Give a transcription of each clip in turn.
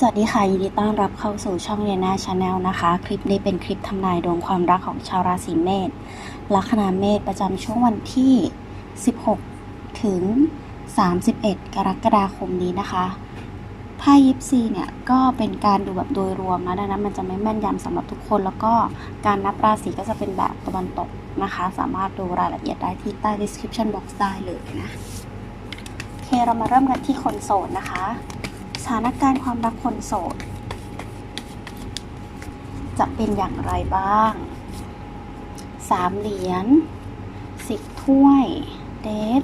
สวัสดีค่ะ ยินดีต้อนรับเข้าสู่ช่องเรียนาชาแนลนะคะ คลิปนี้เป็นคลิปทำนายดวงความรักของชาวราศีเมษลัคนาเมษประจำช่วงวันที่ 16 ถึง 31 กรกฎาคมนี้นะคะไพ่ยิปซีเนี่ยก็เป็นการดูแบบโดยรวมนะดังนั้นมันจะไม่แม่นยำสำหรับทุกคน แล้วก็การนับราศีก็จะเป็นแบบตะวันตกนะคะ สามารถดูรายละเอียดได้ที่ใต้ description box ได้เลยนะโอเคเรามาเริ่มกันที่คนโสดนะคะ ถานการณ์ความรักคนโสด จะเป็นอย่างไรบ้างสามเหรียญสิบถ้วยเดท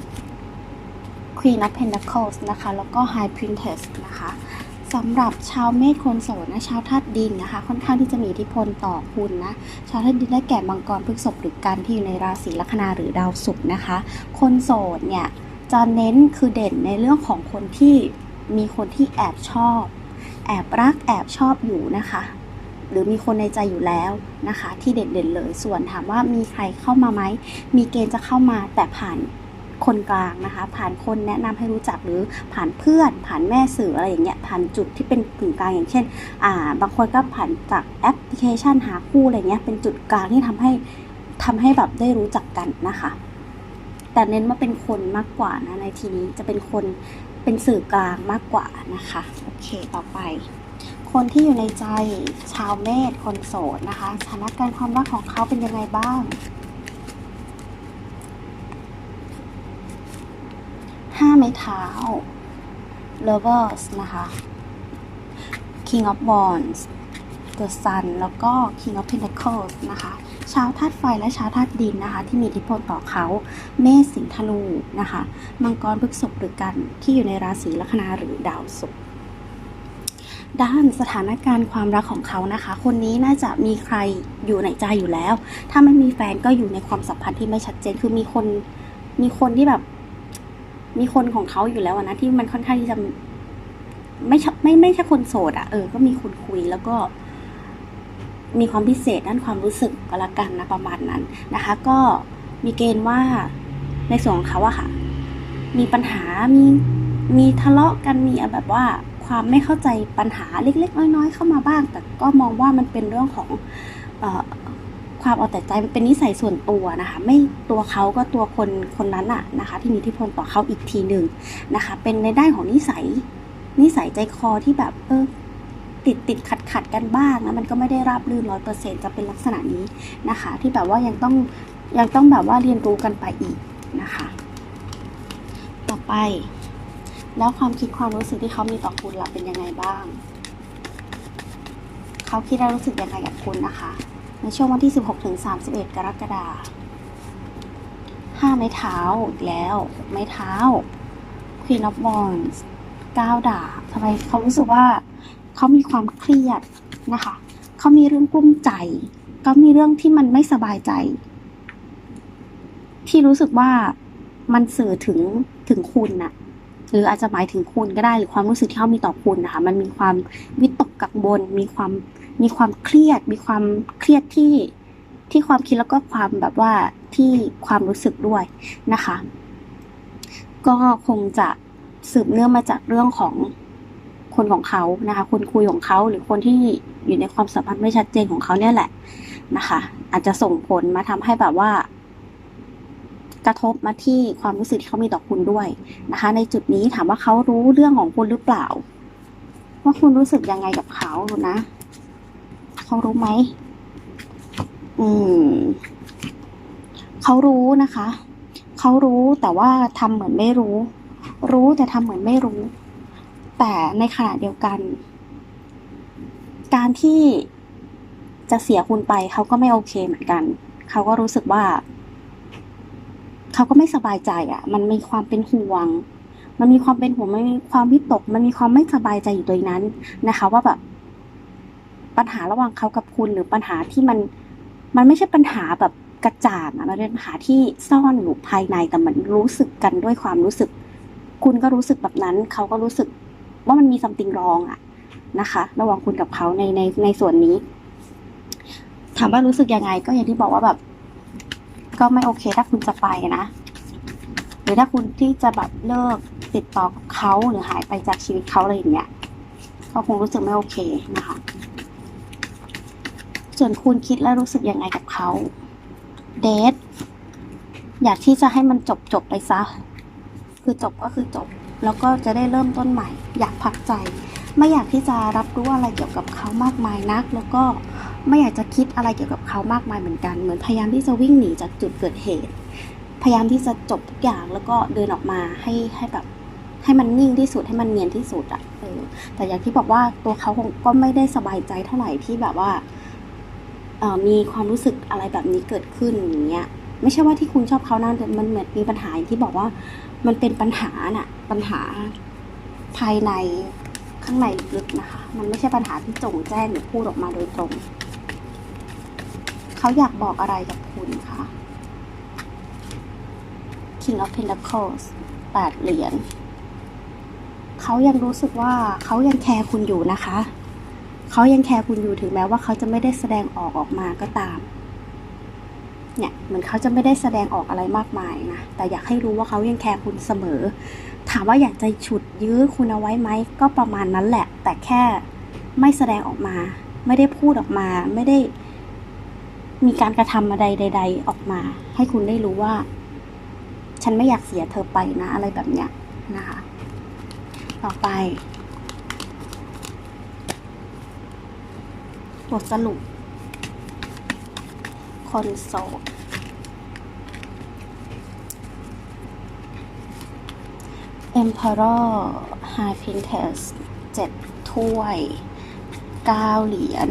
Queen of Pentacles นะคะ แล้วก็ High Princess นะคะสำหรับชาวเมษคนโสดนะชาวธาตุดินนะคะ ค่อนข้างที่จะมีอิทธิพลต่อคุณนะชาวธาตุดินได้แก่มังกรพฤษภหรือกันที่อยู่ในราศีลัคนาหรือดาวศุกร์นะคะ คนโสดเนี่ยจะเน้นคือเด่นในเรื่องของคนที่ มีคนที่แอบชอบ แอบรักแอบชอบอยู่นะคะ หรือมีคนในใจอยู่แล้วนะคะ ที่เด่นๆเลย ส่วนถามว่ามีใครเข้ามาไหม มีเกณฑ์จะเข้ามาแต่ผ่านคนกลางนะคะ ผ่านคนแนะนำให้รู้จักหรือผ่านเพื่อน ผ่านแม่สื่ออะไรอย่างเงี้ยผ่านจุดที่เป็นกึ่งกลางอย่างเช่นอ่าบางคนก็ผ่านจากแอปพลิเคชันหาคู่อะไรเงี้ยเป็นจุดกลางที่ทำให้ทำให้แบบได้รู้จักกันนะคะ แต่เน้นว่าเป็นคนมากกว่านะในทีนี้จะเป็นคน เป็นสื่อกลางมากกว่านะคะ โอเคต่อไป คนที่อยู่ในใจชาวเมษคนโสดนะคะสถานการณ์ความรักของเขาเป็นยังไงบ้างห้าไม้เท้า lovers นะคะ king of wands the sun แล้วก็ king of pentacles นะคะ ชาวธาตุไฟและชาวธาตุดินนะคะ ที่มีอิทธิพลต่อเขาเมษสิงธนูนะคะ มังกรพฤกษภหรือกันที่อยู่ในราศีลัคนาหรือดาวศุกร์ด้านสถานการณ์ความรักของเขานะคะ คนนี้น่าจะมีใครอยู่ในใจอยู่แล้ว ถ้าไม่มีแฟนก็อยู่ในความสัมพันธ์ที่ไม่ชัดเจนคือมีคนมีคนที่แบบ มีคนของเขาอยู่แล้วนะที่มันค่อนข้างที่จะไม่ไม่ไม่ใช่คนโสดอะเออ ก็มีคนคุยแล้วก็ มีความพิเศษด้านความรู้สึกก็แล้วกันนะประมาณนั้นนะคะ ก็มีเกณฑ์ว่าในส่วนของเขาอะค่ะ มีปัญหามีมีทะเลาะกันมีแบบว่าความไม่เข้าใจปัญหาเล็ก ๆ น้อย ๆ เข้ามาบ้าง แต่ก็มองว่ามันเป็นเรื่องของออความเอาแต่ใจมันเป็นนิสัยส่วนตัวนะคะ ไม่ตัวเขาก็ตัวคนคนนั้นอะนะคะที่มีอิทธิพลต่อเขาอีกทีหนึ่งนะคะ เป็นในด้านของนิสัยนิสัยใจคอที่แบบเออ ติดติดขัดขัดกันบ้างนะมันก็ไม่ได้ราบรื่นร้อยเปอร์เซ็นจะเป็นลักษณะนี้นะคะ ที่แบบว่ายังต้องยังต้องแบบว่าเรียนรู้กันไปอีกนะคะ ต่อไป แล้วความคิดความรู้สึกที่เขามีต่อคุณล่ะเป็นยังไงบ้าง เขาคิดและรู้สึกยังไงกับคุณนะคะ ในช่วงวันที่ 16ถึง31 กรกฎาคมห้าไม้เท้าอีกแล้วไม้เท้า Queen of Wands เก้าดาบทำไมเขารู้สึกว่า เขามีความเครียดนะคะเขามีเรื่องกลุ้มใจก็มีเรื่องที่มันไม่สบายใจ ที่รู้สึกว่ามันสื่อถึงถึงคุณน่ะหรืออาจจะหมายถึงคุณก็ได้หรือความรู้สึกที่เขามีต่อคุณนะคะ มันมีความวิตกกังวลมีความมีความเครียด มีความเครียดที่ที่ความคิดแล้วก็ความแบบว่าที่ความรู้สึกด้วยนะคะ ก็คงจะสืบเนื่องมาจากเรื่องของ คนของเขานะคะ คนคุยของเขาหรือคนที่อยู่ในความสัมพันธ์ไม่ชัดเจนของเขาเนี่ยแหละนะคะ อาจจะส่งผลมาทำให้แบบว่า กระทบมาที่ความรู้สึกที่เขามีต่อคุณด้วยนะคะ ในจุดนี้ถามว่าเขารู้เรื่องของคุณหรือเปล่า ว่าคุณรู้สึกยังไงกับเขาดูนะเขารู้ไหมอืมเขารู้นะคะ เขารู้แต่ว่าทำเหมือนไม่รู้ รู้แต่ทำเหมือนไม่รู้ แต่ในขณะเดียวกัน การที่จะเสียคุณไปเขาก็ไม่โอเคเหมือนกัน เขาก็รู้สึกว่า เขาก็ไม่สบายใจอะ่ะ มันมีความเป็นห่วง มันมีความเป็นห่วงมันมีความวิตก มันมีความไม่สบายใจอยู่ตรงนั้นนะคะ ว่าแบบปัญหาระหว่างเขากับคุณหรือปัญหาที่มัน มันไม่ใช่ปัญหาแบบกระจ่างอะมันเป็นปัญหาที่ซ่อนอยู่ภายในแต่มันรู้สึกกันด้วยความรู้สึก คุณก็รู้สึกแบบนั้น เขาก็รู้สึก ว่ามันมีซัมติงรองอะนะคะ ระหว่างคุณกับเขาในในในส่วนนี้ ถามว่ารู้สึกยังไง ก็อย่างที่บอกว่าแบบ ก็ไม่โอเคถ้าคุณจะไปนะหรือถ้าคุณที่จะแบบเลิกติดต่อกับเขาหรือหายไปจากชีวิตเขาอะไรอย่างเงี้ยก็คงรู้สึกไม่โอเคนะคะ ส่วนคุณคิดและรู้สึกยังไงกับเขาเดทอยากที่จะให้มันจบจบไปซะ คือจบก็คือจบ แล้วก็จะได้เริ่มต้นใหม่ อยากพักใจ ไม่อยากที่จะรับรู้อะไรเกี่ยวกับเขามากมายนัก แล้วก็ไม่อยากจะคิดอะไรเกี่ยวกับเขามากมายเหมือนกัน เหมือนพยายามที่จะวิ่งหนีจากจุดเกิดเหตุ พยายามที่จะจบทุกอย่างแล้วก็เดินออกมาให้ให้แบบให้มันนิ่งที่สุดให้มันเนียนที่สุดอะเออแต่อย่างที่บอกว่าตัวเขาคงก็ไม่ได้สบายใจเท่าไหร่ที่แบบว่าเออมีความรู้สึกอะไรแบบนี้เกิดขึ้นอย่างเงี้ย ไม่ใช่ว่าที่คุณชอบเขานะแต่มันเหมือนมีปัญหาอย่างที่บอกว่า มันเป็นปัญหาน่ะ ปัญหาภายในข้างในลึกๆนะคะ มันไม่ใช่ปัญหาที่จงแจ้งหรือพูดออกมาโดยตรง เขาอยากบอกอะไรกับคุณคะ King of Pentacles แปดเหรียญเขายังรู้สึกว่าเขายังแคร์คุณอยู่นะคะ เขายังแคร์คุณอยู่ถึงแม้ว่าเขาจะไม่ได้แสดงออกออกมาก็ตาม เนี่ยเหมือนเขาจะไม่ได้แสดงออกอะไรมากมายนะ แต่อยากให้รู้ว่าเขายังแคร์คุณเสมอ ถามว่าอยากจะฉุดยื้อคุณเอาไว้ไหม ก็ประมาณนั้นแหละ แต่แค่ไม่แสดงออกมา ไม่ได้พูดออกมา ไม่ได้ มีการกระทำอะไรใด ๆ ออกมา ให้คุณได้รู้ว่า ฉันไม่อยากเสียเธอไปนะ อะไรแบบเนี้ยนะคะ ต่อไป บทสรุป คอนโสด Emperor High Princess เจ็ดถ้วยเก้าเหรียญ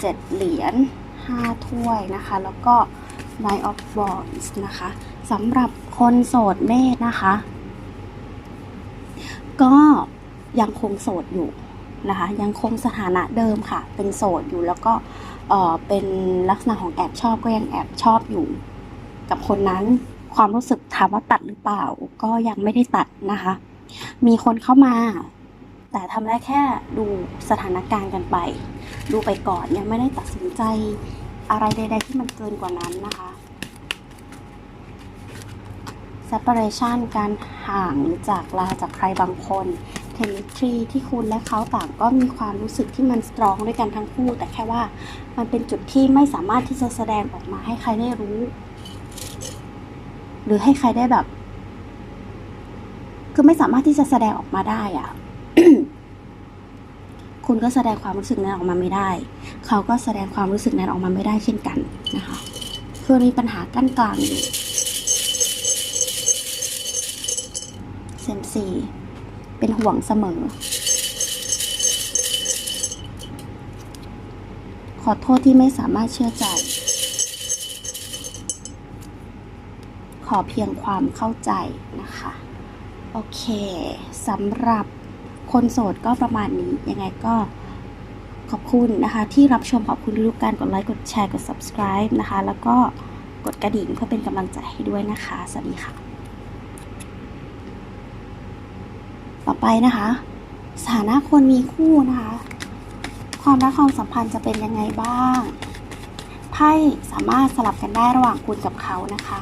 เจ็ดเหรียญห้าถ้วยนะคะ แล้วก็ Nine of Wands นะคะสำหรับคนโสดเมษนะคะ ก็ยังคงโสดอยู่นะคะ ยังคงสถานะเดิมค่ะ เป็นโสดอยู่แล้วก็ เออเป็นลักษณะของแอบชอบก็ยังแอบชอบอยู่ กับคนนั้นความรู้สึกถามว่าตัดหรือเปล่า ก็ยังไม่ได้ตัดนะคะ มีคนเข้ามา แต่ทำได้แค่ดูสถานการณ์กันไป ดูไปก่อนยังไม่ได้ตัดสินใจอะไรใด ๆ ที่มันเกินกว่านั้นนะคะ separation การห่างหรือจากลาจากใครบางคน chemistry ที่คุณและเขาต่างก็มีความรู้สึกที่มัน strong ด้วยกันทั้งคู่ แต่แค่ว่ามันเป็นจุดที่ไม่สามารถที่จะแสดงออกมาให้ใครได้รู้ หรือให้ใครได้แบบ คือไม่สามารถที่จะแสดงออกมาได้อะคุณก็แสดงความรู้สึกนั้นออกมาไม่ได้ เขาก็แสดงความรู้สึกนั้นออกมาไม่ได้เช่นกันนะคะคือมีปัญหากั้นกลางอยู่เซมซี เป็นห่วงเสมอ ขอโทษที่ไม่สามารถเชื่อใจ ขอเพียงความเข้าใจนะคะ โอเคสำหรับคนโสดก็ประมาณนี้ยังไงก็ขอบคุณนะคะที่รับชมขอบคุณทุกการกดไลค์กดแชร์กด subscribe นะคะ แล้วก็กดกระดิ่งเพื่อเป็นกำลังใจให้ด้วยนะคะ สวัสดีค่ะ ต่อ ไปนะคะ สถานะคนมีคู่นะคะ ความรักความสัมพันธ์จะเป็นยังไงบ้างไพ่สามารถสลับกันได้ระหว่างคุณกับเขานะคะ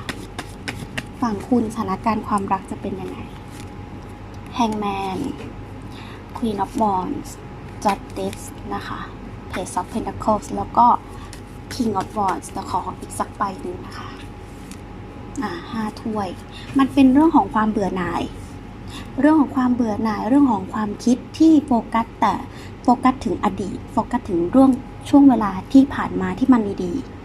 ฝั่งคุณสถานการณ์ความรักจะเป็นยังไง Hangman Queen of Wands Justice นะคะ Page of Pentacles แล้วก็ King of Wands จะขออีกสักใบหนึ่งนะคะ อ่าห้าถ้วย มันเป็นเรื่องของความเบื่อหน่าย เรื่องของความเบื่อหน่ายเรื่องของความคิดที่โฟกัสแต่โฟกัสถึงอดีตโฟกัสถึงเรื่องช่วงเวลาที่ผ่านมาที่มันดีๆ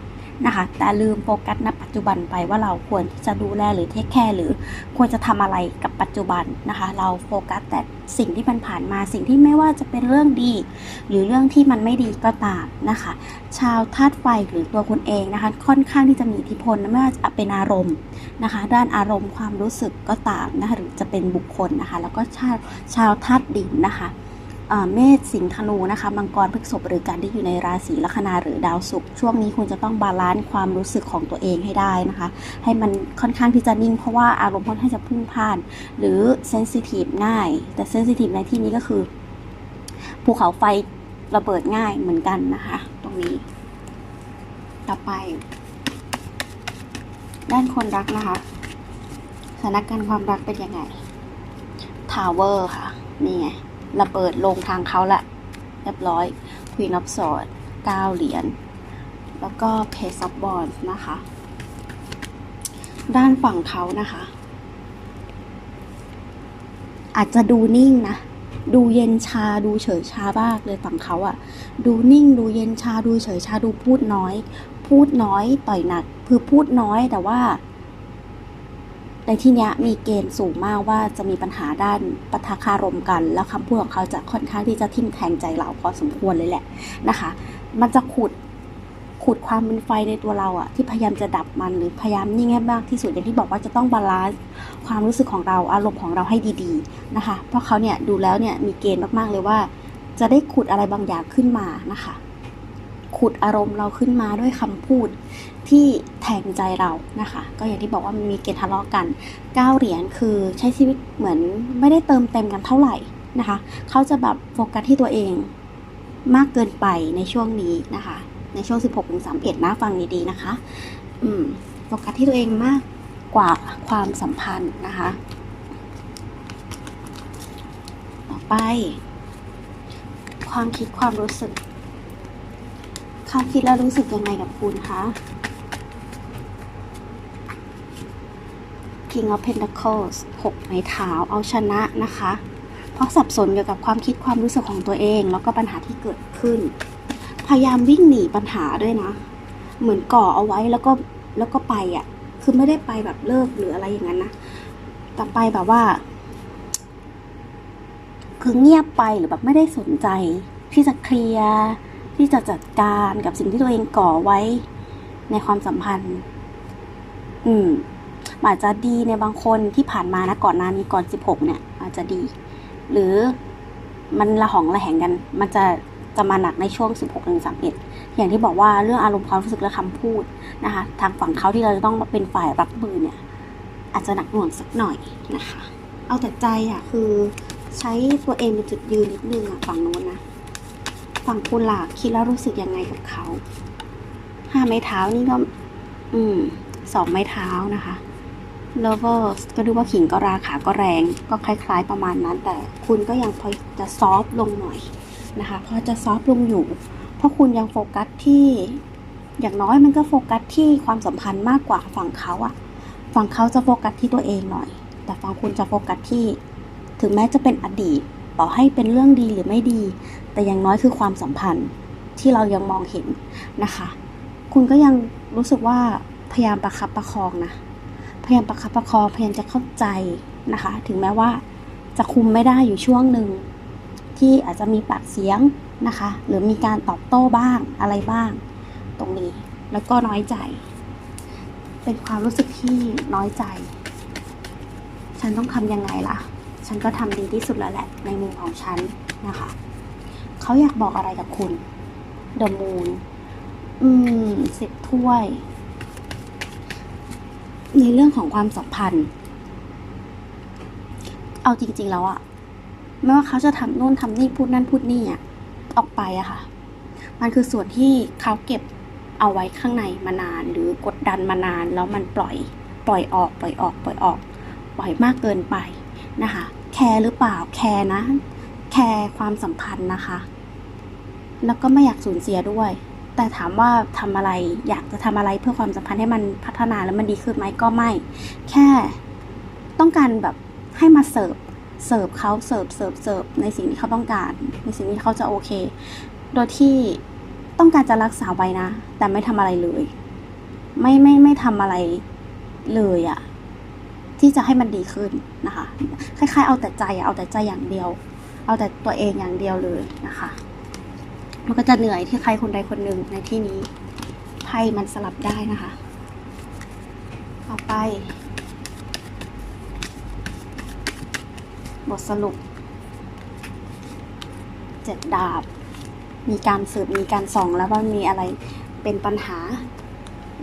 นะคะ แต่ลืมโฟกัสณปัจจุบันไปว่าเราควรที่จะดูแลหรือเทคแคร์หรือควรจะทำอะไรกับปัจจุบันนะคะ เราโฟกัสแต่สิ่งที่มันผ่านมาสิ่งที่ไม่ว่าจะเป็นเรื่องดี หรือเรื่องที่มันไม่ดีก็ตามนะคะ ชาวธาตุไฟหรือตัวคุณเองนะคะ ค่อนข้างที่จะมีอิทธิพลไม่ว่าจะเป็นอารมณ์นะคะ ด้านอารมณ์ความรู้สึกก็ตามนะคะหรือจะเป็นบุคคลนะคะ แล้วก็ชาวชาวธาตุดินนะคะ เมษสิงห์ธนูนะคะมังกรพฤกษภหรือการที่อยู่ในราศีลัคนาหรือดาวศุกร์ช่วงนี้คุณจะต้องบาลานซ์ความรู้สึกของตัวเองให้ได้นะคะ ให้มันค่อนข้างที่จะนิ่งเพราะว่าอารมณ์ค่อนข้างจะพุ่งพ่าน หรือเซนซิทีฟง่าย แต่เซนซิทีฟในที่นี้ก็คือภูเขาไฟระเบิดง่ายเหมือนกันนะคะ ตรงนี้ต่อไป ด้านคนรักนะคะสถานการณ์ความรักเป็นยังไงทาวเวอร์ค่ะนี่ไง ระเบิดลงทางเขาแหละเรียบร้อย Queen of Swords เก้าเหรียญ แล้วก็ Page of Wands นะคะ ด้านฝั่งเขานะคะ อาจจะดูนิ่งนะ ดูเย็นชาดูเฉยชามากเลยฝั่งเขาอะดูนิ่งดูเย็นชาดูเฉยชาดูพูดน้อย พูดน้อยต่อยหนัก คือพูดน้อยแต่ว่า ในที่นี้มีเกณฑ์สูงมากว่าจะมีปัญหาด้านปะทะคารมกัน แล้วคำพูดของเขาจะค่อนข้างที่จะทิ่มแทงใจเราพอสมควรเลยแหละนะคะ มันจะขุดขุดความเป็นไฟในตัวเราอะที่พยายามจะดับมันหรือพยายามนิ่งให้มากที่สุดอย่างที่บอกว่าจะต้องบาลานซ์ความรู้สึกของเราอารมณ์ของเราให้ดีๆนะคะ เพราะเขาเนี่ยดูแล้วเนี่ยมีเกณฑ์มากๆเลยว่า จะได้ขุดอะไรบางอย่างขึ้นมานะคะ ขุดอารมณ์เราขึ้นมาด้วยคำพูดที่แทงใจเรานะคะ ก็อย่างที่บอกว่ามันมีเกณฑ์ทะเลาะกันเก้าเหรียญคือใช้ชีวิตเหมือนไม่ได้เติมเต็มกันเท่าไหร่นะคะ เขาจะแบบโฟกัสที่ตัวเองมากเกินไปในช่วงนี้นะคะ ในช่วง 16ถึง31นะฟังดีๆนะคะ อืมโฟกัสที่ตัวเองมากกว่าความสัมพันธ์นะคะ ต่อไป ความคิดความรู้สึก เขาคิดแล้วรู้สึกยังไงกับคุณคะ King of Pentacles 6ไม้เท้าเอาชนะนะคะ เพราะสับสนเกี่ยวกับความคิดความรู้สึกของตัวเอง แล้วก็ปัญหาที่เกิดขึ้น พยายามวิ่งหนีปัญหาด้วยนะ เหมือนก่อเอาไว้แล้วก็แล้วก็ไปอะ คือไม่ได้ไปแบบเลิกหรืออะไรอย่างนั้นนะ แต่ไปแบบว่า คือเงียบไปหรือแบบไม่ได้สนใจที่จะเคลียร์ ที่จะจัดการกับสิ่งที่ตัวเองก่อไว้ในความสัมพันธ์ อืม อาจจะดีในบางคนที่ผ่านมานะก่อนหน้านี้ก่อน16เนี่ย อาจจะดี หรือมันละหองละแหงกัน มันจะจะมาหนักในช่วง 16ถึง31 อย่างที่บอกว่าเรื่องอารมณ์ความรู้สึกและคำพูดนะคะ ทางฝั่งเขาที่เราจะต้องเป็นฝ่ายรับมือเนี่ย อาจจะหนักหน่วงสักหน่อยนะคะ เอาแต่ใจอะคือใช้ตัวเองเป็นจุดยืนนิดนึงอะฝั่งโน้นนะ ฝั่งคุณล่ะคิดแล้วรู้สึกยังไงกับเขาห้าไม้เท้านี่ก็ อืมสองไม้เท้านะคะ lovers ก็ดูว่าขิงก็ราขาก็แรง ก็คล้าย ๆประมาณนั้น แต่คุณก็ยังพอจะซอฟลงหน่อยนะคะพอจะซอฟลงอยู่ เพราะคุณยังโฟกัสที่อย่างน้อยมันก็โฟกัสที่ความสัมพันธ์มากกว่าฝั่งเขาอะฝั่งเขาจะโฟกัสที่ตัวเองหน่อย แต่ฝั่งคุณจะโฟกัสที่ ถึงแม้จะเป็นอดีต ต่อให้เป็นเรื่องดีหรือไม่ดี แต่อย่างน้อยคือความสัมพันธ์ที่เรายังมองเห็นนะคะ คุณก็ยังรู้สึกว่าพยายามประคับประคองนะ พยายามประคับประคองพยายามจะเข้าใจนะคะ ถึงแม้ว่าจะคุมไม่ได้อยู่ช่วงหนึ่งที่อาจจะมีปากเสียงนะคะ หรือมีการตอบโต้บ้างอะไรบ้าง ตรงนี้แล้วก็น้อยใจ เป็นความรู้สึกที่น้อยใจ ฉันต้องทำยังไงล่ะ ฉันก็ทำดีที่สุดแล้วแหละในมุมของฉันนะคะ เขาอยากบอกอะไรกับคุณ The Moon อืมสิบถ้วย ในเรื่องของความสัมพันธ์ เอาจริง ๆ แล้วอะไม่ว่าเขาจะทำนู่นทำนี่พูดนั่นพูดนี่อะออกไปอะค่ะ มันคือส่วนที่เขาเก็บเอาไว้ข้างในมานานหรือกดดันมานานแล้วมันปล่อย ปล่อยออก ปล่อยออก ปล่อยออก ปล่อยมากเกินไปนะคะ แคร์หรือเปล่าแคร์นะ แคร์ความสัมพันธ์นะคะ แล้วก็ไม่อยากสูญเสียด้วย แต่ถามว่าทำอะไรอยากจะทำอะไรเพื่อความสัมพันธ์ให้มันพัฒนาแล้วมันดีขึ้นไหมก็ไม่ แค่ต้องการแบบให้มาเสิร์ฟเสิร์ฟเขาเสิร์ฟเสิร์ฟเสิร์ฟในสิ่งที่เขาต้องการ ในสิ่งที่เขาจะโอเค โดยที่ต้องการจะรักษาไว้นะ แต่ไม่ทำอะไรเลย ไม่ไม่ไม่ทำอะไรเลยอะ ที่จะให้มันดีขึ้นนะคะ คล้ายๆ เอาแต่ใจเอาแต่ใจอย่างเดียว เอาแต่ตัวเองอย่างเดียวเลยนะคะ มันก็จะเหนื่อยที่ใครคนใดคนหนึ่งในที่นี้ไพ่มันสลับได้นะคะ ต่อไป บทสรุปเจ็ดดาบ มีการสืบมีการส่องแล้วว่ามีอะไรเป็นปัญหา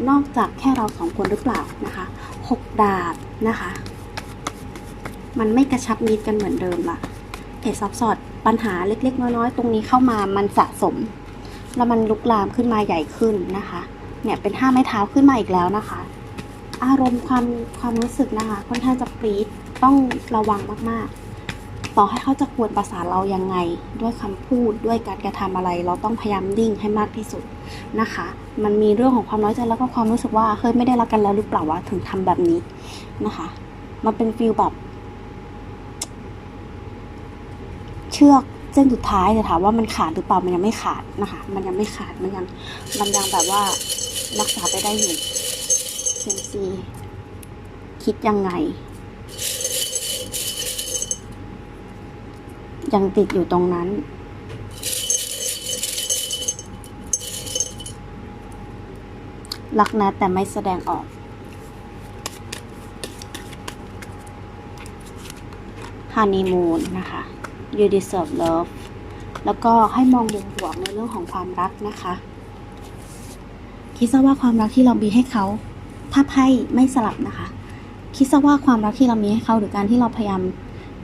นอกจากแค่เราสองคนหรือเปล่านะคะ หกดาบนะคะ มันไม่กระชับมิดกันเหมือนเดิมละเอซับสอดปัญหาเล็กๆ น้อยๆ ตรงนี้เข้ามามันสะสม แล้วมันลุกลามขึ้นมาใหญ่ขึ้นนะคะ เนี่ยเป็นห้าไม้เท้าขึ้นมาอีกแล้วนะคะ อารมณ์ความความรู้สึกนะคะ ค่อนข้างจะปรีดต้องระวังมากๆ ต่อให้เขาจะกวนประสาทเรายังไง ด้วยคำพูดด้วยการกระทำอะไร เราต้องพยายามนิ่งให้มากที่สุดนะคะ มันมีเรื่องของความน้อยใจแล้วก็ความรู้สึกว่าเฮ้ยไม่ได้รักกันแล้วหรือเปล่าวะถึงทำแบบนี้นะคะ มันเป็นฟีลแบบเชือกเส้นสุดท้ายแต่ถามว่ามันขาดหรือเปล่ามันยังไม่ขาดนะคะ มันยังไม่ขาดมันยังมันยังแบบว่ารักษาไปได้อยู่เซนซีคิดยังไง ยังติดอยู่ตรงนั้น รักนะแต่ไม่แสดงออกฮันนีมูนนะคะ you deserve love แล้วก็ให้มองมุมบวกในเรื่องของความรักนะคะ คิดซะว่าความรักที่เรามีให้เขา ถ้าไพ่ไม่สลับนะคะ คิดซะว่าความรักที่เรามีให้เขาหรือการที่เราพยายาม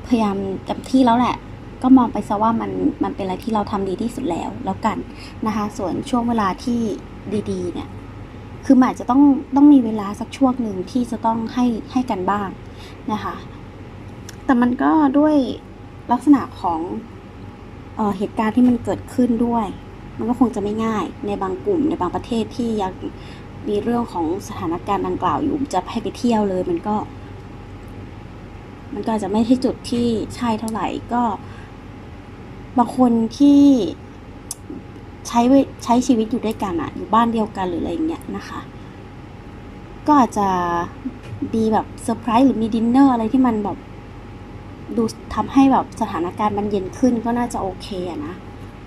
พยายามเต็มที่แล้วแหละ ก็มองไปซะว่ามันมันเป็นอะไรที่เราทำดีที่สุดแล้วแล้วกันนะคะ ส่วนช่วงเวลาที่ดีๆ เนี่ยคืออาจจะต้องต้องมีเวลาสักช่วงหนึ่งที่จะต้องให้ให้กันบ้างนะคะ แต่มันก็ด้วยลักษณะของเออเหตุการณ์ที่มันเกิดขึ้นด้วย มันก็คงจะไม่ง่ายในบางกลุ่มในบางประเทศที่ยังมีเรื่องของสถานการณ์ดังกล่าวอยู่จะให้ไปเที่ยวเลยมันก็ มันก็จะไม่ใช่จุดที่ใช่เท่าไหร่ก็ บางคนที่ใช้ใช้ชีวิตอยู่ด้วยกันอะอยู่บ้านเดียวกันหรืออะไรอย่างเงี้ยนะคะ ก็อาจจะมีแบบเซอร์ไพรส์หรือมีดินเนอร์อะไรที่มันแบบดูทำให้แบบสถานการณ์มันเย็นขึ้นก็น่าจะโอเคอะนะ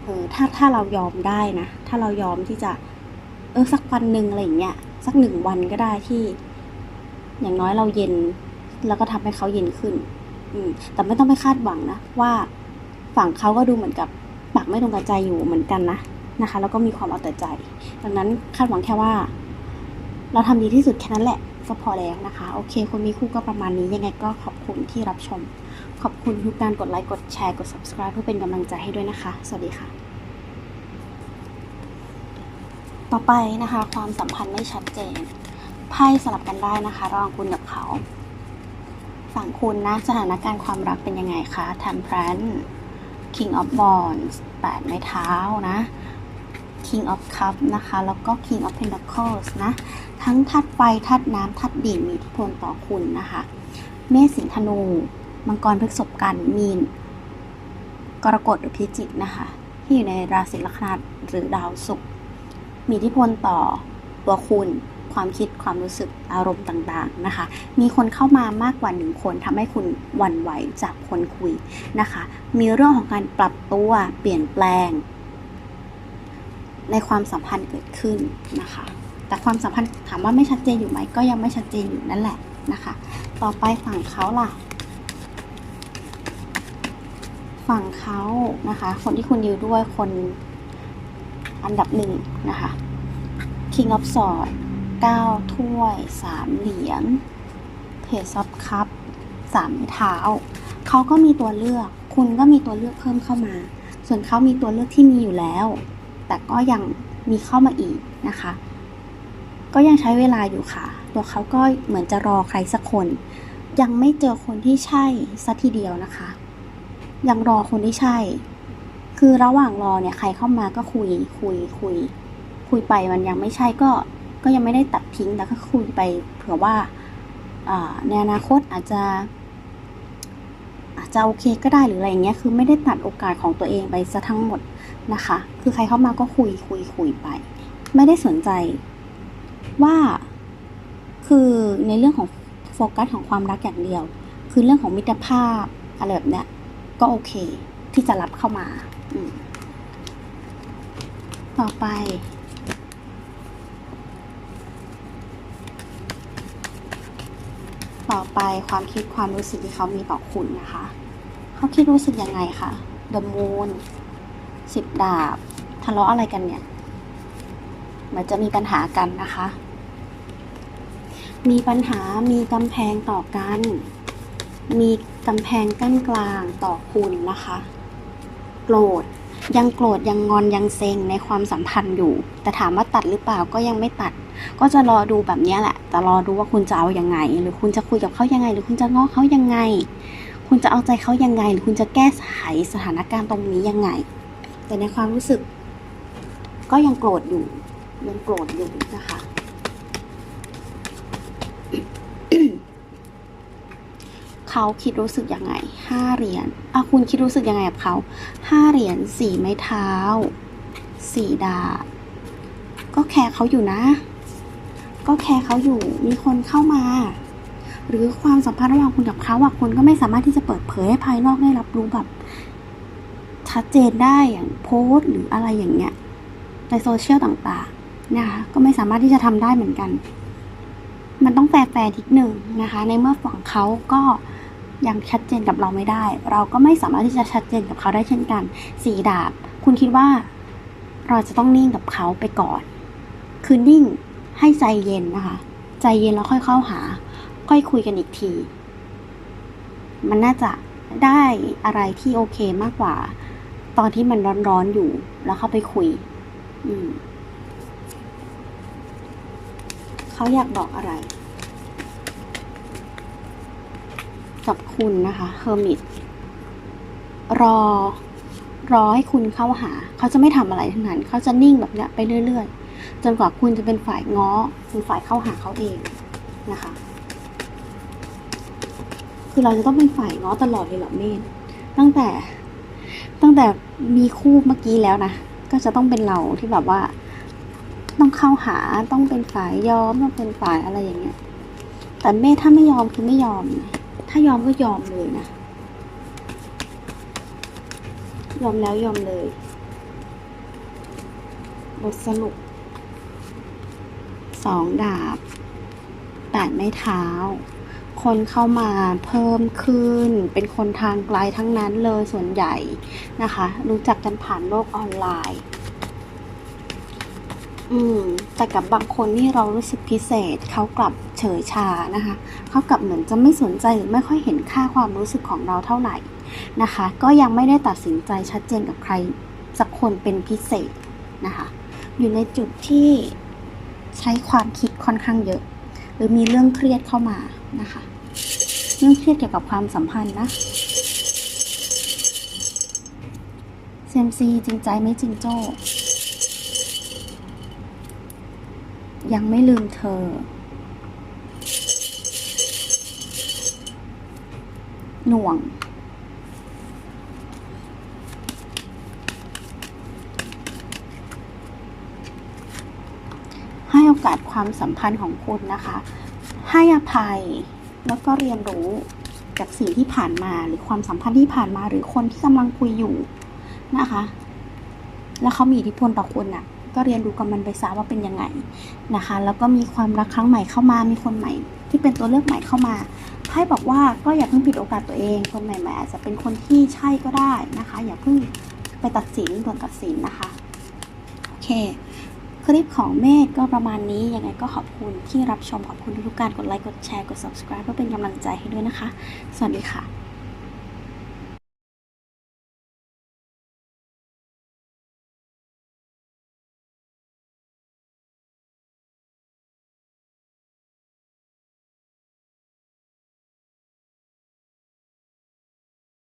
เออถ้าถ้าเรายอมได้นะ ถ้าเรายอมที่จะ เออสักวันหนึ่งอะไรอย่างเงี้ยสักหนึ่งวันก็ได้ที่ อย่างน้อยเราเย็น แล้วก็ทำให้เขาเย็นขึ้น อืมแต่ไม่ต้องไปคาดหวังนะว่า ฝั่งเขาก็ดูเหมือนกับปากไม่ตรงกับใจอยู่เหมือนกันนะนะคะ แล้วก็มีความเอาแต่ใจ ดังนั้นคาดหวังแค่ว่า เราทำดีที่สุดแค่นั้นแหละก็พอแล้วนะคะ โอเค คนมีคู่ก็ประมาณนี้ยังไงก็ขอบคุณที่รับชม ขอบคุณทุกการกดไลค์กดแชร์กด subscribe เพื่อเป็นกำลังใจให้ด้วยนะคะ สวัสดีค่ะ ต่อไปนะคะ ความสัมพันธ์ไม่ชัดเจนไพ่สลับกันได้นะคะระหว่างคุณกับเขา ฝั่งคุณนะสถานการณ์ความรักเป็นยังไงคะ Temperance King of Wands แปดไม้เท้านะ King of Cup นะคะ แล้วก็ King of Pentacles นะ ทั้งทัดไฟทัดน้ำทัดดินมีอิทธิพลต่อคุณนะคะ เมษสิงธนู มังกรพฤษภกันมีน กรกฎหรือพิจิกนะคะ ที่อยู่ในราศีลัคนาหรือดาวศุกร์มีอิทธิพลต่อตัวคุณ ความคิดความรู้สึกอารมณ์ต่างๆนะคะ มีคนเข้ามามากกว่าหนึ่งคนทำให้คุณหวั่นไหวจากคนคุยนะคะ มีเรื่องของการปรับตัวเปลี่ยนแปลง ในความสัมพันธ์เกิดขึ้นนะคะ แต่ความสัมพันธ์ถามว่าไม่ชัดเจนอยู่ไหมก็ยังไม่ชัดเจนอยู่นั่นแหละนะคะ ต่อไปฝั่งเขาล่ะฝั่งเขานะคะ คนที่คุณอยู่ด้วยคนอันดับหนึ่งนะคะ King of Swords 9 ถ้วย 3 เหรียญ Page of Cup 3เท้า เขาก็มีตัวเลือก คุณก็มีตัวเลือกเพิ่มเข้ามา ส่วนเขามีตัวเลือกที่มีอยู่แล้ว แต่ก็ยังมีเข้ามาอีกนะคะ ก็ยังใช้เวลาอยู่ค่ะ ตัวเขาก็เหมือนจะรอใครสักคน ยังไม่เจอคนที่ใช่สัทีเดียวนะคะ ยังรอคนที่ใช่ คือระหว่างรอเนี่ยใครเข้ามาก็คุยคุยคุยคุยไปมันยังไม่ใช่ก็ ก็ยังไม่ได้ตัดทิ้งแต่ก็คุยไปเผื่อว่าในอนาคตอาจจะอาจจะโอเคก็ได้หรืออะไรเงี้ยคือไม่ได้ตัดโอกาสของตัวเองไปซะทั้งหมดนะคะ คือใครเข้ามาก็คุยคุยคุยไป ไม่ได้สนใจว่าคือในเรื่องของโฟกัสของความรักอย่างเดียว คือเรื่องของมิตรภาพอะไรแบบเนี้ยก็โอเคที่จะรับเข้ามาอมต่อไป ต่อไปความคิดความรู้สึกที่เขามีต่อคุณนะคะ เขาคิดรู้สึกยังไงคะ The Moon สิบดาบทะเลาะอะไรกันเนี่ยเหมือนจะมีปัญหากันนะคะ มีปัญหามีกำแพงต่อกัน มีกำแพงกั้นกลางต่อคุณนะคะ โกรธยังโกรธยังงอนยังเซ็งในความสัมพันธ์อยู่ แต่ถามว่าตัดหรือเปล่าก็ยังไม่ตัด ก็จะรอดูแบบนี้แหละแต่รอดูว่าคุณจะเอายังไง หรือคุณจะคุยกับเขายังไง หรือคุณจะง้อเขายังไงคคุณจะเอาใจเขายังไง หรือคุณจะแก้ไขสถานการณ์ตรงนี้ยังไง แต่ในความรู้สึก ก็ยังโกรธอยู่ ยังโกรธอยู่นะคะเขาคิดรู้สึกยังไงห้าเหรียญอะคุณคิดรู้สึกยังไงกับเขาห้าเหรียญสี่ไม้เท้าสี่ดาบก็แคร์เขาอยู่นะ ก็แคร์เขาอยู่ มีคนเข้ามา หรือความสัมพันธ์ระหว่างคุณกับเขาอะคุณก็ไม่สามารถที่จะเปิดเผยให้ภายนอกได้รับรู้แบบชัดเจนได้อย่างโพสต์หรืออะไรอย่างเงี้ยในโซเชียลต่างๆนะคะก็ไม่สามารถที่จะทำได้เหมือนกัน มันต้องแฟร์ๆนิดหนึ่งนะคะ ในเมื่อฝั่งเขาก็ยังชัดเจนกับเราไม่ได้ เราก็ไม่สามารถที่จะชัดเจนกับเขาได้เช่นกันสีดาบ คุณคิดว่า เราจะต้องนิ่งกับเขาไปก่อน คือนิ่ง ให้ใจเย็นนะคะ ใจเย็นแล้วค่อยเข้าหา ค่อยคุยกันอีกที มันน่าจะได้อะไรที่โอเคมากกว่า ตอนที่มันร้อนๆอยู่ แล้วเข้าไปคุย อืมเขาอยากบอกอะไร กับคุณนะคะเฮอร์มิตรอรอให้คุณเข้าหา เขาจะไม่ทำอะไรทั้งนั้น เขาจะนิ่งแบบเนี้ยไปเรื่อยๆ จนกว่าคุณจะเป็นฝ่ายง้อเป็นฝ่ายเข้าหาเขาเองนะคะ คือเราจะต้องเป็นฝ่ายง้อตลอดเลยเหรอเมธตั้งแต่ตั้งแต่มีคู่เมื่อกี้แล้วนะก็จะต้องเป็นเราที่แบบว่า ต้องเข้าหาต้องเป็นฝ่ายยอมต้องเป็นฝ่ายอะไรอย่างเงี้ย แต่เมธถ้าไม่ยอมคือไม่ยอม ถ้ายอมก็ยอมเลยนะยอมแล้วยอมเลย บทสรุป สองดาบแปดไม้เท้า คนเข้ามาเพิ่มขึ้น เป็นคนทางไกลทั้งนั้นเลยส่วนใหญ่นะคะ รู้จักกันผ่านโลกออนไลน์ อืมแต่กับบางคนนี่เรารู้สึกพิเศษเขากลับเฉยชานะคะเขากลับเหมือนจะไม่สนใจหรือไม่ค่อยเห็นค่าความรู้สึกของเราเท่าไหร่นะคะ ก็ยังไม่ได้ตัดสินใจชัดเจนกับใครสักคนเป็นพิเศษนะคะ อยู่ในจุดที่ ใช้ความคิดค่อนข้างเยอะ หรือมีเรื่องเครียดเข้ามานะคะ เรื่องเครียดเกี่ยวกับความสัมพันธ์นะเซมซีจริงใจไม่จริงโจ้ ยังไม่ลืมเธอ หน่วง ให้โอกาส ความสัมพันธ์ของคุณนะคะ ให้อภัยแล้วก็เรียนรู้จากสิ่งที่ผ่านมาหรือความสัมพันธ์ที่ผ่านมาหรือคนที่กำลังคุยอยู่นะคะ แล้วเขามีอิทธิพลต่อคุณน่ะ ก็เรียนรู้กับมันไปซะว่าเป็นยังไงนะคะ แล้วก็มีความรักครั้งใหม่เข้ามามีคนใหม่ ที่เป็นตัวเลือกใหม่เข้ามาไพ่บอกว่าก็อย่าเพิ่งผิดโอกาสตัวเอง คนใหม่ๆอาจจะเป็นคนที่ใช่ก็ได้นะคะ อย่าเพิ่งไปตัดสินด่วนตัดสินนะคะ โอเค คลิปของเมธก็ประมาณนี้ ยังไงก็ขอบคุณที่รับชมขอบคุณทุกการกดไลค์กดแชร์กด subscribe เพื่อเป็นกำลังใจให้ด้วยนะคะ สวัสดีค่ะ